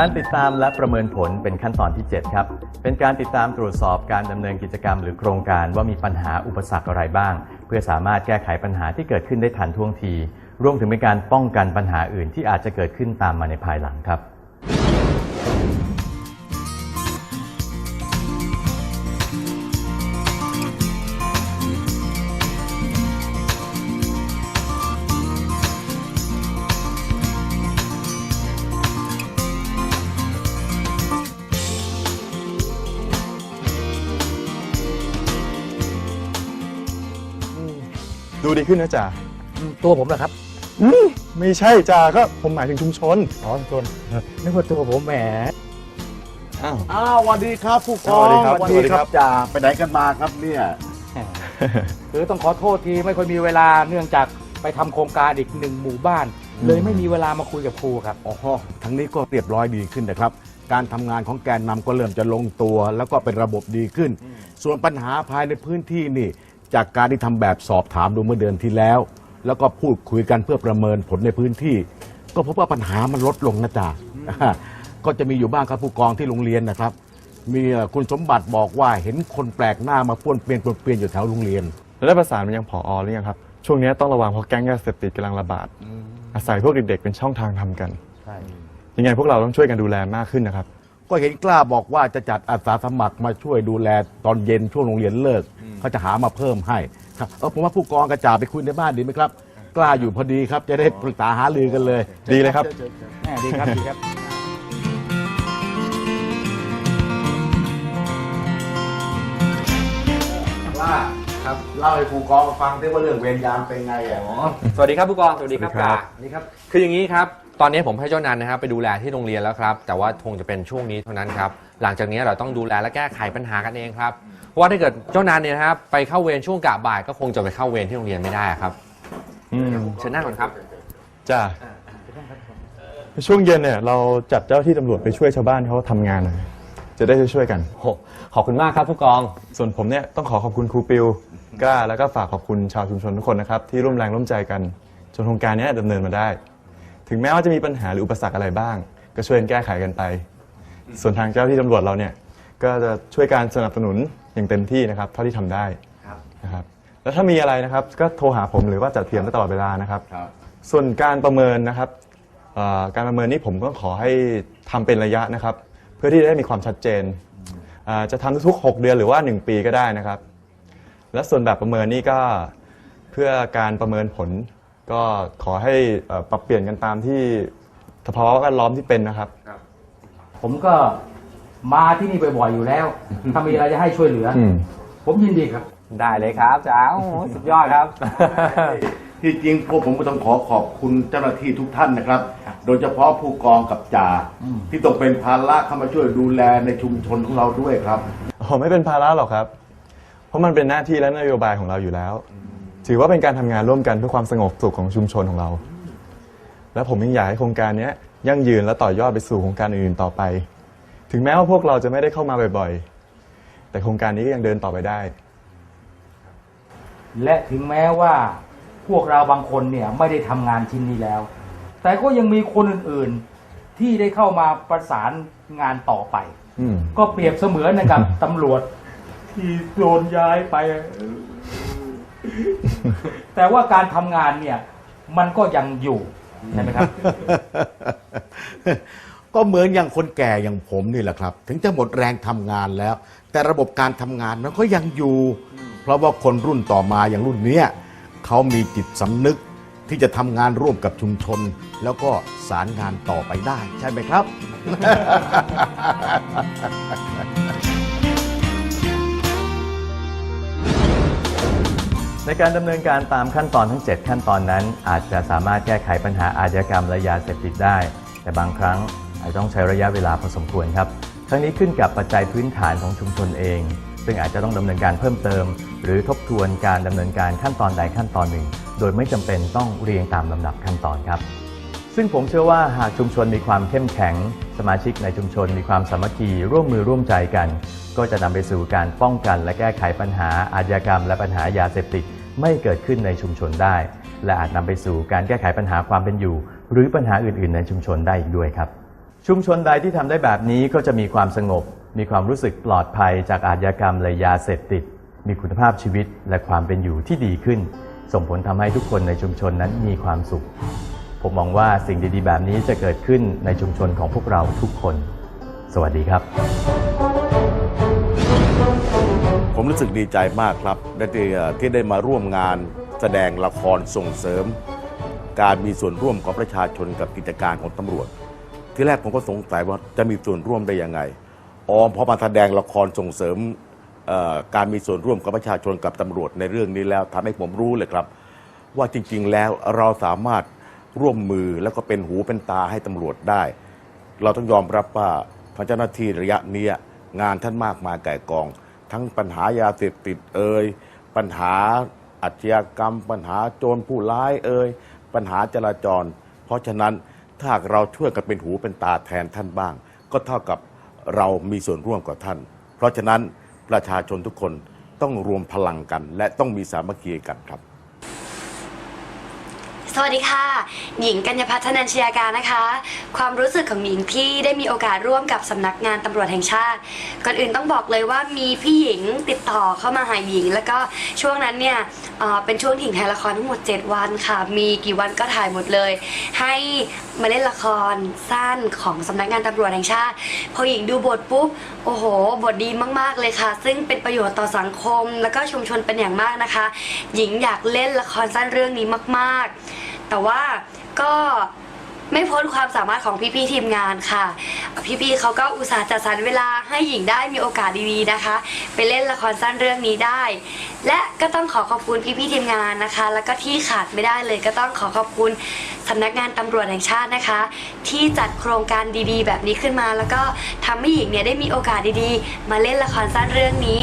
การติดตามและประเมินผลเป็นขั้นตอนที่ 7 ครับ เป็นการติดตามตรวจสอบการดำเนินกิจกรรมหรือโครงการว่ามีปัญหาอุปสรรคอะไรบ้าง เพื่อสามารถแก้ไขปัญหาที่เกิดขึ้นได้ทันท่วงที รวมถึงเป็นการป้องกันปัญหาอื่นที่อาจจะเกิดขึ้นตามมาในภายหลังครับ ดูดีขึ้นนะจ่าตัวผมเหรอครับอืมไม่ใช่จ่าก็ผมหมายถึงชุมชนอ๋อชนนึกว่าตัวผมแหมอ้าว อ้าวสวัสดีครับผู้กองสวัสดีครับสวัสสวัสดีดีคครัรับบจ่าไปไหนกันมาครับเนี่ยคือต้องขอโทษทีไม่ค่อยมีเวลาเนื่องจากไปทำโครงการอีกหนึ่งหมู่บ้าน เลยไม่มีเวลามาคุยกับครูครับ อ๋อทั้งนี้ก็เรียบร้อยดีขึ้นนะครับ การทำงานของแกนนำก็เริ่มจะลงตัว แล้วก็เป็นระบบดีขึ้น ส่วนปัญหาภายในพื้นที่นี่ จากการที่ทำแบบสอบถามดูเมื่อเดือนที่แล้ว แล้วก็พูดคุยกันเพื่อประเมินผลในพื้นที่ ก็พบว่าปัญหามันลดลงนะจ๊ะก็จะมีอยู่บ้างครับผู้กองที่โรงเรียนนะครับ มีเอ่อคุณสมบัติบอกว่าเห็นคนแปลกหน้ามาป้วนเปลี่ยนป้วนเปลี่ยนอยู่แถวโรงเรียน แล้วได้ประสานไปยังผอหรือยังครับ ช่วงนี้ต้องระวังเพราะแก๊งยาเสพติดกำลังระบาดอาศัยพวกเด็กๆเป็นช่องทางทำกันใช่ยังไงพวกเราต้องช่วยกันดูแลมากขึ้นนะครับ ก็เห็นกล้าบอกว่าจะจัดอาสาสมัครมาช่วยดูแลตอนเย็นช่วงโรงเรียนเลิกเขาจะหามาเพิ่มให้ครับเออผมว่าผู้กองกระจ่าไปคุยในบ้านดีไหมครับ กล้าอยู่พอดีครับ จะได้ปรึกษาหารือกันเลย ดีเลยครับแหมดีครับดีครับ ว่าครับเล่าให้ผู้กองฟังได้ว่าเรื่องเวรยามเป็นไงอะอ๋อสวัสดีครับผู้กองสวัสดีครับสวัสดีครับ จ่านี่ครับ คืออย่างนี้ครับ ตอนนี้ผมให้เจ้านันนะครับไปดูแลที่โรงเรียนแล้วครับ แต่ว่าคงจะเป็นช่วงนี้เท่านั้นครับหลังจากนี้เราต้องดูแลและแก้ไขปัญหากันเองครับเพราะว่าถ้าเกิดเจ้านันเนี่ยนะครับไปเข้าเวรช่วงกะบ่ายก็คงจะไปเข้าเวรที่โรงเรียนไม่ได้ครับอืมเชิญนั่งก่อนครับ จ้าช่วงเย็นเนี่ยเราจัดเจ้าที่ตำรวจไปช่วยชาวบ้านเขาทำงานหน่อยจะได้ช่วยๆกันโอ้ขอบคุณมากครับผู้กอง ส่วนผมเนี่ยต้องขอขอบคุณครูปิวกล้าแล้วก็ฝากขอบคุณชาวชุมชนทุกคนนะครับที่ร่วมแรงร่วมใจกันจนโครงการเนี้ยดำเนินมาได้ ถึงแม้ว่าจะมีปัญหาหรืออุปสรรคอะไรบ้าง ก็ช่วยกันแก้ไขกันไป ส่วนทางเจ้าที่ตำรวจเราเนี่ยก็จะช่วยการสนับสนุนอย่างเต็มที่นะครับเท่าที่ทำได้นะครับ แล้วถ้ามีอะไรนะครับก็โทรหาผมหรือว่าจัดเทียมได้ตลอดเวลานะครับ ครับ ส่วนการประเมินนะครับเอ่อการประเมินนี่ผมก็ขอให้ทำเป็นระยะนะครับ เพื่อที่จะได้มีความชัดเจนอ่าจะทำทุกๆ 6 เดือนหรือว่า 1 ปีก็ได้นะครับ และส่วนแบบประเมินนี่ก็เพื่อการประเมินผล ก็ขอให้เอ่อปรับเปลี่ยนกันตามที่สภาวะแวดล้อมที่เป็นนะครับ ผมก็มาที่นี่บ่อยๆอยู่แล้ว ถ้ามีอะไรจะให้ช่วยเหลืออมผมยินดีครับ ได้เลยครับจ้าโอ้โหสุดยอดครับ ที่จริงพวกผมก็ต้องขอขอบคุณเจ้าหน้าที่ทุกท่านนะครับ โดยเฉพาะผู้กองกับจ่าที่ต้องเป็นภาระเข้ามาช่วยดูแลในชุมชนของเราด้วยครับ อ๋อไม่เป็นภาระหรอกครับ เพราะมันเป็นหน้าที่และนโยบายของเราอยู่แล้ว ถือว่าเป็นการทำงานร่วมกันเพื่อความสงบสุขของชุมชนของเรา และผมยังอยากให้โครงการเนี้ยยั่งยืนและต่อยอดไปสู่โครงการอื่นๆต่อไป ถึงแม้ว่าพวกเราจะไม่ได้เข้ามาบ่อยๆ แต่โครงการนี้ก็ยังเดินต่อไปได้ และถึงแม้ว่าพวกเราบางคนเนี่ยไม่ได้ทำงานชิ้นนี้แล้ว แต่ก็ยังมีคนอื่นๆที่ได้เข้ามาประสานงานต่อไป อืม ก็เปรียบเสมือนนะครับ ตำรวจที่โดนย้ายไป แต่ว่าการทำงานเนี่ย มันก็ยังอยู่ใช่ไหมครับ ก็เหมือนอย่างคนแก่อย่างผมนี่แหละครับ ถึงจะหมดแรงทำงานแล้ว แต่ระบบการทำงานมันก็ยังอยู่ เพราะว่าคนรุ่นต่อมาอย่างรุ่นเนี้ยเขามีจิตสำนึกที่จะทำงานร่วมกับชุมชน แล้วก็สารงานต่อไปได้ ใช่ไหมครับ ในการดำเนินการตามขั้นตอนทั้ง 7 ขั้นตอนนั้น อาจจะสามารถแก้ไขปัญหาอาชญากรรมและยาเสพติดได้ แต่บางครั้งอาจต้องใช้ระยะเวลาพอสมควรครับ ทั้งนี้ขึ้นกับปัจจัยพื้นฐานของชุมชนเอง ซึ่งอาจจะต้องดำเนินการเพิ่มเติม หรือทบทวนการดำเนินการขั้นตอนใดขั้นตอนหนึ่ง โดยไม่จำเป็นต้องเรียงตามลำดับขั้นตอนครับ ซึ่งผมเชื่อว่าหากชุมชนมีความเข้มแข็ง สมาชิกในชุมชนมีความสามัคคีร่วมมือร่วมใจกัน ก็จะนำไปสู่การป้องกัน และแก้ไขปัญหาอาชญากรรม และปัญหายาเสพติด ไม่เกิดขึ้นในชุมชนได้ และอาจนำไปสู่การแก้ไขปัญหาความเป็นอยู่ หรือปัญหาอื่น ๆ ในชุมชนได้อีกด้วยครับ ชุมชนใดที่ทำได้แบบนี้ก็จะมีความสงบ มีความรู้สึกปลอดภัยจากอาชญากรรมและยาเสพติด มีคุณภาพชีวิตและความเป็นอยู่ที่ดีขึ้น ส่งผลทำให้ทุกคนในชุมชนนั้นมีความสุข ผมมองว่าสิ่งดี ๆ แบบนี้จะเกิดขึ้นในชุมชนของพวกเราทุกคน สวัสดีครับ ผมรู้สึกดีใจมากครับได้ที่ได้มาร่วมงานแสดงละครส่งเสริม การมีส่วนร่วมของประชาชนกับกิจการของตำรวจ ที่แรกผมก็สงสัยว่าจะมีส่วนร่วมได้ยังไงอ๋อพอมาแสดงละครส่งเสริมการมีส่วนร่วมกับประชาชนกับตำรวจในเรื่องนี้แล้วทำให้ผมรู้เลยครับ ว่าจริง ๆ แล้วเราสามารถร่วมมือแล้วก็เป็นหูเป็นตาให้ตำรวจได้ เราต้องยอมรับว่าทางเจ้าหน้าที่ระยะนี้งานท่านมากมายไก่กอง ทั้งปัญหายาเสพติดเอ่ยปัญหาอาชญากรรม ปัญหาโจรผู้ร้ายเอ่ยปัญหาจราจร เพราะฉะนั้นถ้าเราช่วยกันเป็นหูเป็นตาแทนท่านบ้าง ก็เท่ากับเรามีส่วนร่วมกับท่าน เพราะฉะนั้นประชาชนทุกคนต้องรวมพลังกัน และต้องมีสามัคคีกันครับ สวัสดีค่ะ หญิงกัญญาพัฒนันชยาการนะคะ ความรู้สึกของหญิงที่ได้มีโอกาสร่วมกับสำนักงานตำรวจแห่งชาติ ก่อนอื่นต้องบอกเลยว่ามีพี่หญิงติดต่อเข้ามาหาหญิง แล้วก็ช่วงนั้นเนี่ยเอ่อเป็นช่วงถิ่งถ่ายละครทั้งหมด 7 วันค่ะ มีกี่วันก็ถ่ายหมดเลย ให้มาเล่นละครสั้นของสำนักงานตำรวจแห่งชาติ พอหญิงดูบทปุ๊บ โอ้โห บทดีมาก ๆ เลยค่ะ ซึ่งเป็นประโยชน์ต่อสังคม แล้วก็ชุมชนเป็นอย่างมากนะคะ หญิงอยากเล่นละครสั้นเรื่องนี้มาก ๆ แต่ว่าก็ไม่พ้นความสามารถของพี่ๆทีมงานค่ะ พี่ๆเขาก็อุตส่าห์จัดสรรเวลาให้หญิงได้มีโอกาสดีๆนะคะ ไปเล่นละครสั้นเรื่องนี้ได้ และก็ต้องขอขอบคุณพี่ๆทีมงานนะคะ แล้วก็ที่ขาดไม่ได้เลยก็ต้องขอขอบคุณสำนักงานตำรวจแห่งชาตินะคะ ที่จัดโครงการดีๆ แบบนี้ขึ้นมา แล้วก็ทำให้หญิงเนี่ยได้มีโอกาสดีๆ มาเล่นละครสั้นเรื่องนี้